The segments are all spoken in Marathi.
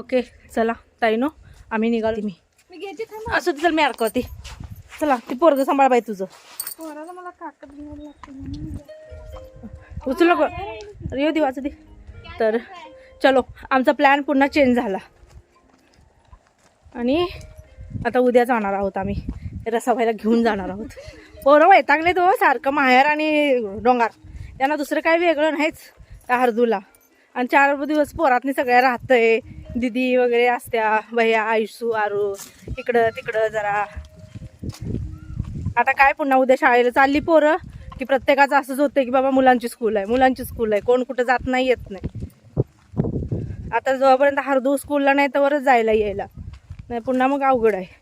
ओके चला ताईनो आम्ही निघालो. मी असं चल मी अडकवते चला ती पोरग सांभाळ बाई तुझं. उचल येऊ दे वाचू दे. तर चलो आमचा प्लॅन पुन्हा चेंज झाला. आणि आता उद्या जाणार आहोत आम्ही. रसाभाईला घेऊन जाणार आहोत. पोरं वैतागले तो सारखं माहेर आणि डोंगर. त्यांना दुसरं काही वेगळं नाहीच त्या हरदूला. आणि चार दिवस पोरातनी सगळ्या राहतंय. दिदी वगैरे असत्या भैया आयुषू आरू इकडं तिकडं जरा. आता काय पुन्हा उद्या शाळेला चालली पोरं? की प्रत्येकाचं असंच होतं की बाबा मुलांची स्कूल आहे मुलांची स्कूल आहे. कोण कुठं जात नाही येत नाही. आता जोपर्यंत हरदू स्कूलला नाही तरच जायला यायला. नाही पुन्हा मग अवघड आहे.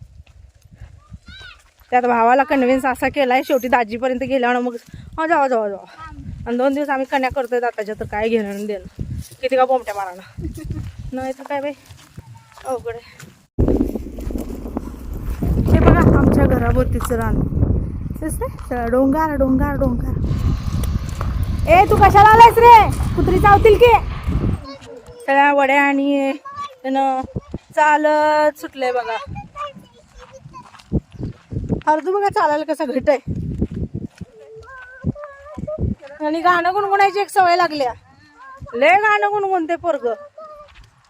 त्यात भावाला कन्व्हिन्स असा केला आहे शेवटी दाजीपर्यंत गेल्यावर मग हा जावा जावा जावा. आणि दोन दिवस आम्ही कन्या करतोय दाताच्या तर काय घेणं देणं किती का बोमट्या मारायला. नाही तर काय बाई अवघड आहे हे बघा आमच्या घराभोवतीचं रान दिसतंय? सगळं डोंगर डोंगर डोंगर ए तू कशाला आलायस रे कुत्री चावतील की सगळ्या वड्या आणि त्यानं चालत सुटलंय बघा हरदू बघा चालायला कसा घट आहे आणि गाणं गुणगुणायची एक सवय लागल्या लय गाणं गुणगुणते पोरग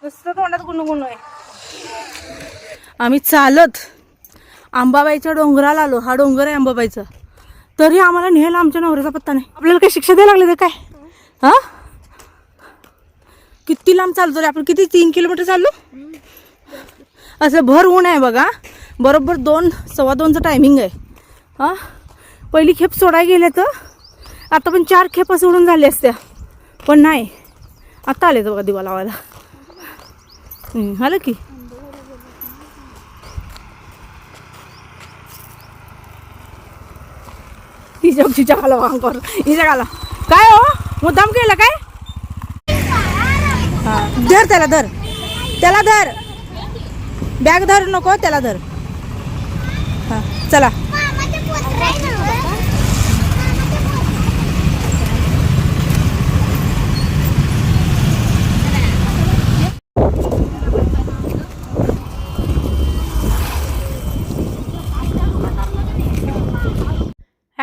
नुसतं तोंडात गुणगुण आहे. आम्ही चालत आंबाबाईच्या डोंगराला आलो. हा डोंगर आहे आंबाबाईचा. तरी आम्हाला नेहला आमच्या नवऱ्याचा पत्ता नाही. आपल्याला काही शिक्षा द्यायला लागले ते काय? हा? किती लांब चालतो रे? आपण किती तीन किलोमीटर चाललो? असं भर ऊन आहे बघा. बरोबर दोन सव्वा दोनचं टायमिंग आहे. हा? पहिली खेप सोडायला गेले तर आता पण चार खेप सोडून झाल्या असत्या. पण नाही. आता आले तर बघा दिवा लावायला. हम्म, आलं की. तिच्या तिच्या खाला वांग कर. हिच्या खाला. काय हो? मुद्दाम केलं काय? हा धर त्याला धर. त्याला धर. बॅग धर नको त्याला धर. हा चला.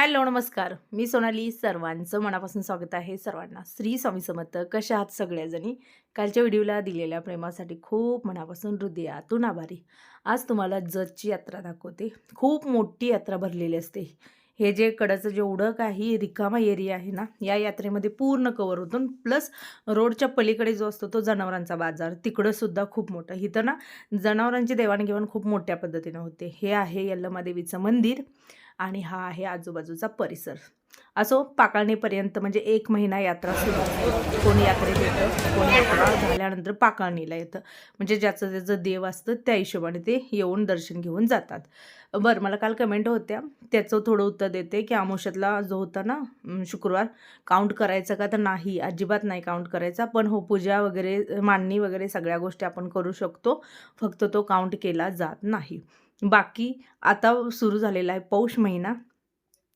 हॅलो नमस्कार. मी सोनाली. सर्वांचं मनापासून स्वागत आहे. सर्वांना श्री स्वामी समर्थ. कशा आहात सगळ्याजणी कालच्या व्हिडिओला दिलेल्या प्रेमासाठी खूप मनापासून हृदयातून आभारी. आज तुम्हाला जतची यात्रा दाखवते. खूप मोठी यात्रा भरलेली असते. हे जे कडचं जेवढं काही रिकामा एरिया आहे ना या यात्रेमध्ये पूर्ण कवर होतो. प्लस रोडच्या पलीकडे जो असतो तो जनावरांचा बाजार. तिकडं सुद्धा खूप मोठं. इथं ना जनावरांची देवाणघेवाण खूप मोठ्या पद्धतीनं होते. हे आहे यल्लमादेवीचं मंदिर. आणि हा आहे आजूबाजूचा परिसर. असो पाकाळणीपर्यंत म्हणजे एक महिना यात्रा सुरू असते. कोणी यात्रेत येतं कोणी यात्रा झाल्यानंतर पाकाळणीला येतं. म्हणजे ज्याचं ज्याचं देव असतं त्या हिशोबाने ते येऊन दर्शन घेऊन जातात. बरं मला काल कमेंट होत्या. त्याचं थोडं उत्तर देते की आमोशातला जो होता ना शुक्रवार काउंट करायचा का तर नाही अजिबात नाही काउंट करायचा. पण हो पूजा वगैरे मांडणी वगैरे सगळ्या गोष्टी आपण करू शकतो. फक्त तो काउंट केला जात नाही. बाकी आता सुरू झालेला आहे पौष महिना.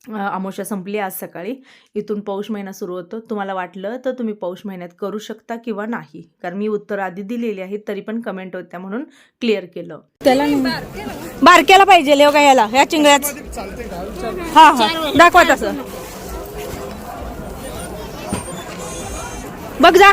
अमावस्या संपली आज सकाळी. इथून पौष महिना सुरू होतो. तुम्हाला वाटलं तर तुम्ही पौष महिन्यात करू शकता किंवा नाही. कारण मी उत्तर आधी दिलेली आहेत तरी पण कमेंट होत्या म्हणून क्लिअर केलं. त्याला बारक्याला पाहिजे लेव का याला ह्या चिंगळ्याच हा हा. दाखवा तसं. बघ जा.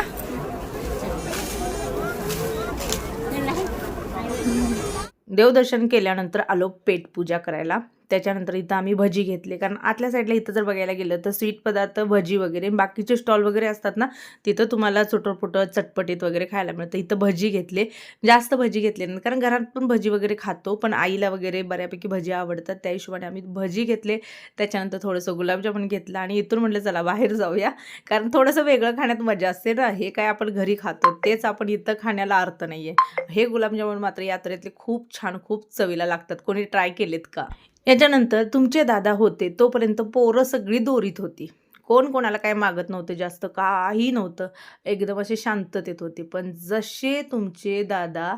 देवदर्शन केल्यानंतर आलो पेट पूजा करायला. त्याच्यानंतर इथं आम्ही भजी घेतले. कारण आतल्या साईडला इथं जर बघायला गेलं तर स्वीट पदार्थ भजी वगैरे बाकीचे स्टॉल वगैरे असतात ना तिथं तुम्हाला चुटरपुटर चटपटीत वगैरे खायला मिळतं. इथं भजी घेतले. जास्त भजी घेतले नाही. कारण घरात पण भजी वगैरे खातो पण आईला वगैरे बऱ्यापैकी भजी आवडतात. त्या हिशोबाने आम्ही भजी घेतले. त्याच्यानंतर थोडंसं गुलाबजामुन घेतलं आणि इथून म्हटलं चला बाहेर जाऊया. कारण थोडंसं वेगळं खाण्यात मजा असते ना. हे काय आपण घरी खातो तेच आपण इथं खाण्याला अर्थ नाही आहे हे गुलाबजामुन मात्र यात्रेतले खूप छान खूप चवीला लागतात. कोणी ट्राय केलेत का? याच्यानंतर तुमचे दादा होते तोपर्यंत पोरं सगळी दोरीत होती. कोण कोणाला काय मागत नव्हते जास्त काही नव्हतं. एकदम असे शांततेत होते. पण जसे तुमचे दादा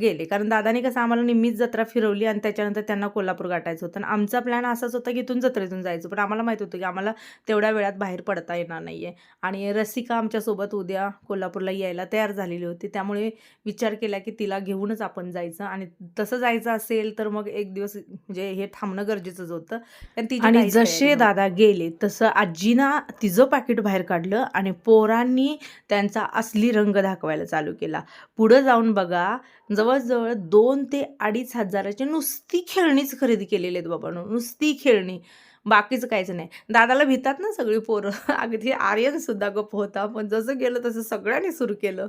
गेले. कारण दादाने कसं आम्हाला निम्मीच जत्रा फिरवली आणि त्याच्यानंतर त्यांना कोल्हापूर गाठायचं होतं. आणि आमचा प्लॅन असाच होता की इथून जत्रेतून जायचं. पण आम्हाला माहीत होतं की आम्हाला तेवढ्या वेळात बाहेर पडता येणार नाही आहे आणि रसिका आमच्यासोबत उद्या कोल्हापूरला यायला तयार झालेली होती. त्यामुळे विचार केला की तिला घेऊनच आपण जायचं. आणि तसं जायचं असेल तर मग एक दिवस म्हणजे हे थांबणं गरजेचंच होतं. कारण तिची आणि जसे. दादा गेले तसं आजीना तिचं पाकिट बाहेर काढलं आणि पोरांनी त्यांचा असली रंग दाखवायला चालू केला. पुढं जाऊन बघा जवळजवळ दोन ते अडीच हजाराची नुसती खेळणीच खरेदी केलेली आहेत बाबांनो नुसती खेळणी. बाकीचं काहीच नाही. दादाला भितात ना सगळी पोरं. अगदी आर्यन सुद्धा होता. पण जसं गेलं तसं सगळ्यांनी सुरू केलं.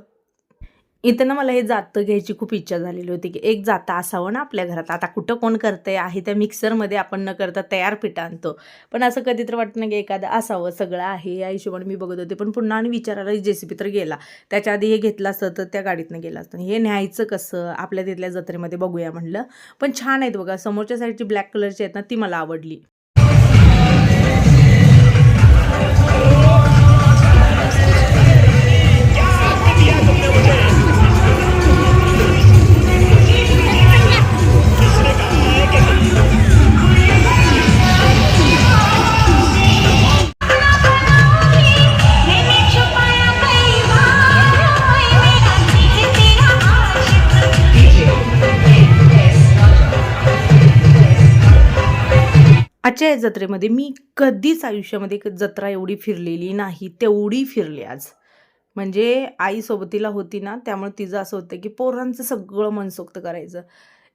इथं ना मला हे जातं घ्यायची खूप इच्छा झालेली होती की एक जातं असावं ना आपल्या घरात. आता कुठं कोण करतंय? आहे त्या मिक्सरमध्ये आपण न करता तयार पीठ आणतो. पण असं कधी तर वाटतं ना की एखादं असावं सगळं आहे या हिशोबाने मी बघत होते. पण पुन्हा आणि विचारायला जेसीबी तर गेला. त्याच्या आधी हे घेतलं असतं तर त्या गाडीतनं गेलं असतं. हे न्यायचं कसं? आपल्या तिथल्या जत्रेमध्ये बघूया म्हणलं. पण छान आहेत बघा. समोरच्या साईडची ब्लॅक कलरची आहेत ना ती मला आवडली. आजच्या या जत्रेमध्ये मी कधीच आयुष्यामध्ये जत्रा एवढी फिरलेली नाही तेवढी फिरली आज. म्हणजे आई सोबतीला होती ना त्यामुळे तिचं असं होतं की पोरांचं सगळं मनसोक्त करायचं.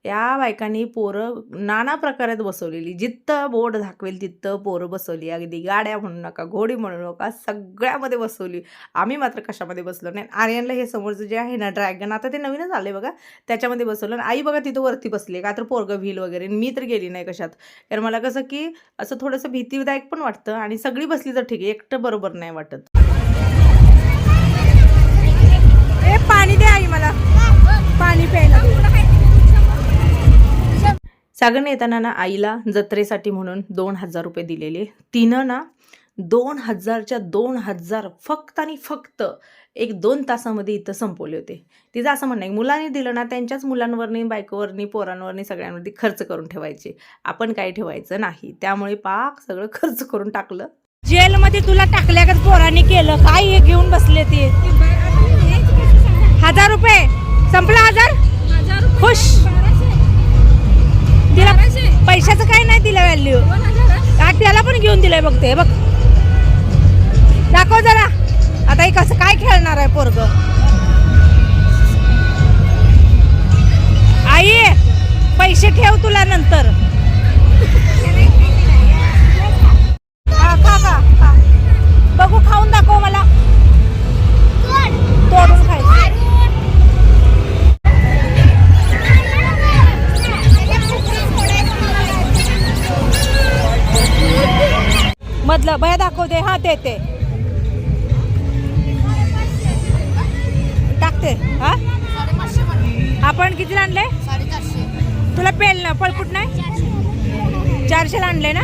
या बायकांनी पोरं नाना प्रकारात बसवलेली. जिथं बोट दाखवेल तिथं पोरं बसवली. अगदी गाड्या म्हणू नका घोडी म्हणू नका सगळ्यामध्ये बसवली. आम्ही मात्र कशामध्ये बसलो नाही. आर्यनला हे समोरचं जे आहे ना ड्रॅगन आता ते नवीनच आले बघा. त्याच्यामध्ये बसवलं आणि आई बघा तिथं वरती बसली. का तर पोरगं व्हील वगैरे. मी तर गेली नाही कशात. कारण मला कसं की असं थोडंसं भीतीदायक पण वाटतं आणि सगळी बसली तर ठीक आहे. एकटं बरोबर नाही वाटत. पाणी दे आई मला. पाणी प्यायला सागरने येताना ना आईला जत्रेसाठी म्हणून दोन हजार रुपये दिलेले. तिनं ना दोन हजारच्या दोन हजार फक्त आणि फक्त एक दोन तासामध्ये इथं संपवले होते. तिचं असं म्हणणं आहे मुलांनी दिलं ना त्यांच्याच मुलांवरनी बायकोवरनी पोरांवरनी सगळ्यांवरती खर्च करून ठेवायचे. आपण काही ठेवायचं नाही. त्यामुळे पाक सगळं खर्च करून टाकलं. जेलमध्ये तुला टाकल्यागत पोरांनी केलं. काय हे घेऊन बसले ते? हजार रुपये. संपला हजार? खुश. तिला पैशाचं काय नाही दिलं व्हॅल्यू त्याला पण घेऊन दिलंय बघ ते बघ. दाखव जरा. आता हे कसं काय खेळणार आहे पोरग. आई पैसे ठेव तुला नंतर. खा बघू खाऊन दाखव मला. तोडून खायचं. दाखव दे हा ते ते टाकते हा? आपण कितीला आणले? तुला पेल ना पळपुट नाही चारशेला आणले ना?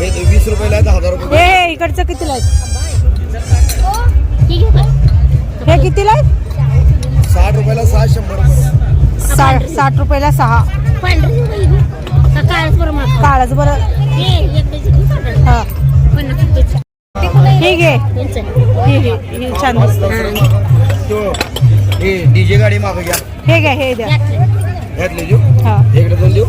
वीस रुपयाला आहे हजार रुपये हे इकडचं कितीला आहे हे कितीला आहे साठ रुपयाला सहा शंभर रुपये साठ साठ रुपयाला सहा. काळच बरं हा हे. घे. हे घे. हे छान दिसतं. तो हे डीजे गाडी मागं घ्या. हे घ्या हे द्या. ह्यातले देऊ. हा. इकडे दोन देऊ.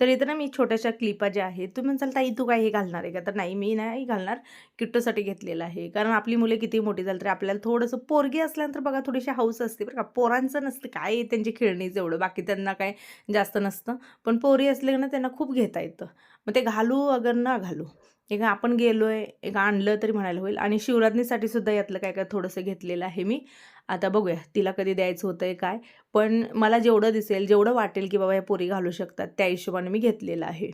तर इथं ना मी छोट्याशा क्लिपा ज्या आहेत तुम्ही म्हणसाल ताई तू काय हे घालणार आहे का? तर नाही मी नाही घालणार. किट्टोसाठी घेतलेलं आहे. कारण आपली मुले किती मोठी झाली तरी आपल्याला थोडंसं पोरगी असल्यानंतर बघा थोडीशी हाऊस असते बरं का. पोरांचं नसतं काय त्यांची खेळणीच एवढं बाकी त्यांना काय जास्त नसतं. पण पोरी असले ना त्यांना खूप घेता येतं. मग ते घालू अगर ना घालू. एक आपण गेलो आहे एक आणलं तरी म्हणायला होईल. आणि शिवरात्रीसाठी सुद्धा यातलं काय काय थोडंसं घेतलेलं आहे मी. आता बघूया तिला कधी द्यायचं होतं आहे काय. पण मला जेवढं दिसेल जेवढं वाटेल की बाबा या पोरी घालू शकतात त्या हिशोबाने मी घेतलेलं आहे.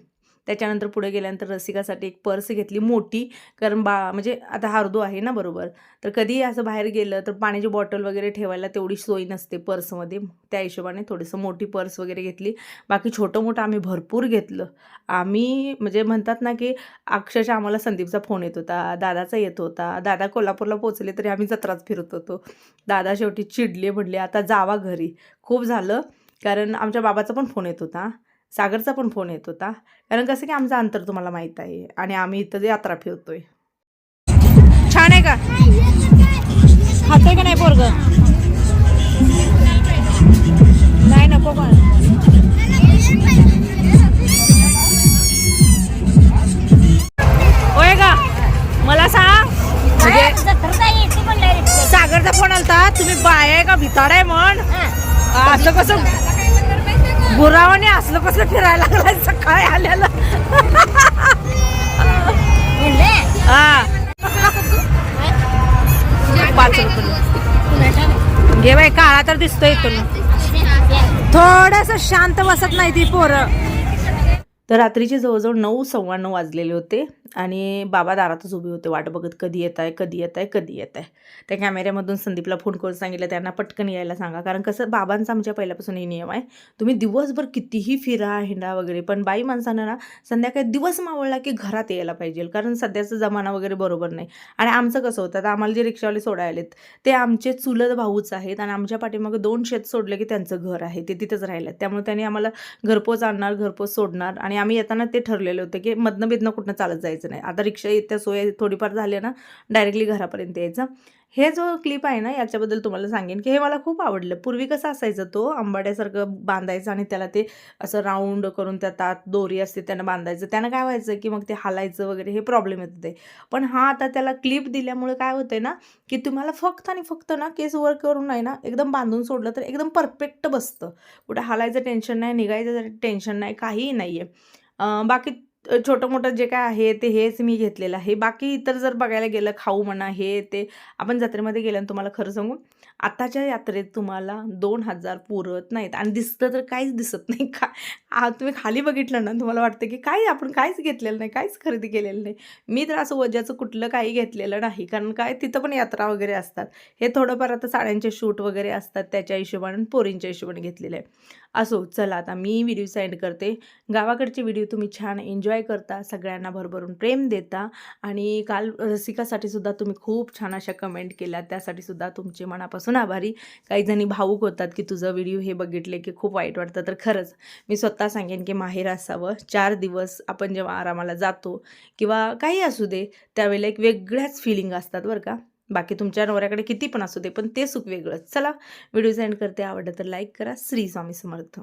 त्याच्यानंतर पुढे गेल्यानंतर रसिकासाठी एक पर्स घेतली मोठी. कारण बा म्हणजे आता हार्दो आहे ना बरोबर. तर कधी असं बाहेर गेलं तर पाण्याची बॉटल वगैरे ठेवायला तेवढी सोय नसते पर्समध्ये. त्या हिशोबाने थोडंसं मोठी पर्स वगैरे घेतली. बाकी छोटं मोठं आम्ही भरपूर घेतलं. आम्ही म्हणजे म्हणतात ना की अक्षरशः आम्हाला संदीपचा फोन येत होता दादाचा येत होता. दादा कोल्हापूरला पोचले तरी आम्ही जत्राच फिरत होतो. दादा शेवटी चिडले म्हणले आता जावा घरी. खूप झालं. कारण आमच्या बाबाचा पण फोन येत होता. सागरचा पण फोन येत होता. कारण कसं की आमचं अंतर तुम्हाला माहीत आहे आणि आम्ही इथं यात्रा फिरतोय. छान आहे का? खाते का नाही पोरग? नाही नको पण. होय का? मला सांग. म्हणजे सागरचा फोन आलता तुम्ही बाय आहे का? भिताड आहे म्हण. असं कसं? गुरावाने असलं कसलं फिरायला लागलाय? सकाळी आल्याला. हा. पाच रुपये. घे बाई काळा तर दिसतोय इथून. थोडस शांत बसत नाही ती पोरं. तर रात्रीचे जवळजवळ नऊ सव्वा नऊ वाजलेले होते. आणि बाबा दारातच उभे होते. वाट बघत कधी येत आहे कधी येत आहे कधी येत आहे त्या कॅमेऱ्यामधून संदीपला फोन करून सांगितलं त्यांना पटकन यायला सांगा. कारण कसं बाबांचा आमच्या पहिल्यापासून हे नियम आहे. तुम्ही दिवसभर कितीही फिरा हिंडा वगैरे पण बाई माणसानं ना संध्याकाळी दिवस मावळला की घरात यायला पाहिजे. कारण सध्याचा जमाना वगैरे बरोबर नाही. आणि आमचं कसं होतं आता आम्हाला जे रिक्षावाले सोडायला आहेत ते आमचे चुलत भाऊच आहेत आणि आमच्या पाठीमागं दोन शेत सोडले की त्यांचं घर आहे. ते तिथंच राहिलं त्यामुळे त्यांनी आम्हाला घरपोच आणणार घरपोच सोडणार. आणि आम्ही येताना ते ठरलेलं होतं की मधनं बिधनं कुठनं चालत जायचं. नाही. आता रिक्षा येत्या सोय थोडीफार झाली ना डायरेक्टली घरापर्यंत यायचं. हे जो क्लिप आहे ना याच्याबद्दल तुम्हाला सांगेन की हे मला खूप आवडलं. पूर्वी कसं असायचं तो आंबाड्यासारखं बांधायचं आणि त्याला ते असं राऊंड करून त्या तात दोरी असते त्यानं बांधायचं. त्यानं काय व्हायचं की मग ते हालायचं वगैरे हे प्रॉब्लेम येत होते. पण हा आता त्याला क्लिप दिल्यामुळे काय होतंय ना की तुम्हाला फक्त आणि फक्त ना केस वर करून नाही ना एकदम बांधून सोडलं तर एकदम परफेक्ट बसतं. कुठं हालायचं टेन्शन नाही निघायचं टेन्शन नाही काहीही नाही आहे बाकी छोटं मोठं जे काय आहे ते हेच मी घेतलेलं आहे. बाकी इतर जर बघायला गेलं खाऊ म्हणा हे ते आपण जत्रेमध्ये गेल्यानं तुम्हाला खरं सांगू आत्ताच्या यात्रेत तुम्हाला दोन हजार पुरत नाहीत. आणि दिसतं तर काहीच दिसत नाही का आ, तुम्ही खाली बघितलं ना तुम्हाला वाटतं की काय आपण काहीच घेतलेलं नाही काहीच खरेदी केलेलं नाही. मी तर असं वजाचं कुठलं काही घेतलेलं नाही कारण काय तिथं पण यात्रा वगैरे असतात. हे थोडंफार आता साड्यांचे शूट वगैरे असतात त्याच्या हिशोबाने पोरींच्या हिशोबाने घेतलेलं आहे. असो चला आता मी व्हिडिओ सेंड करते. गावाकडचे व्हिडिओ तुम्ही छान एन्जॉय करता सगळ्यांना भरभरून प्रेम देता आणि काल रसिकासाठी सुद्धा तुम्ही खूप छान अशा कमेंट केल्या. त्यासाठी सुद्धा तुमचे मनापासून आभारी. काही जणी भावूक होतात की तुझं व्हिडिओ हे बघितले की खूप वाईट वाटतं. तर खरंच मी स्वतः सांगेन की माहेर असावं. चार दिवस आपण जेव्हा आरामाला जातो किंवा काही असू दे त्यावेळेला एक वेगळ्याच फिलिंग असतात बरं का. बाकी तुमच्या नवऱ्याकडे किती पण असू दे पण ते सुख वेगळंच. चला व्हिडिओ सेंड करते. आवडलं तर लाईक करा. श्री स्वामी समर्थ.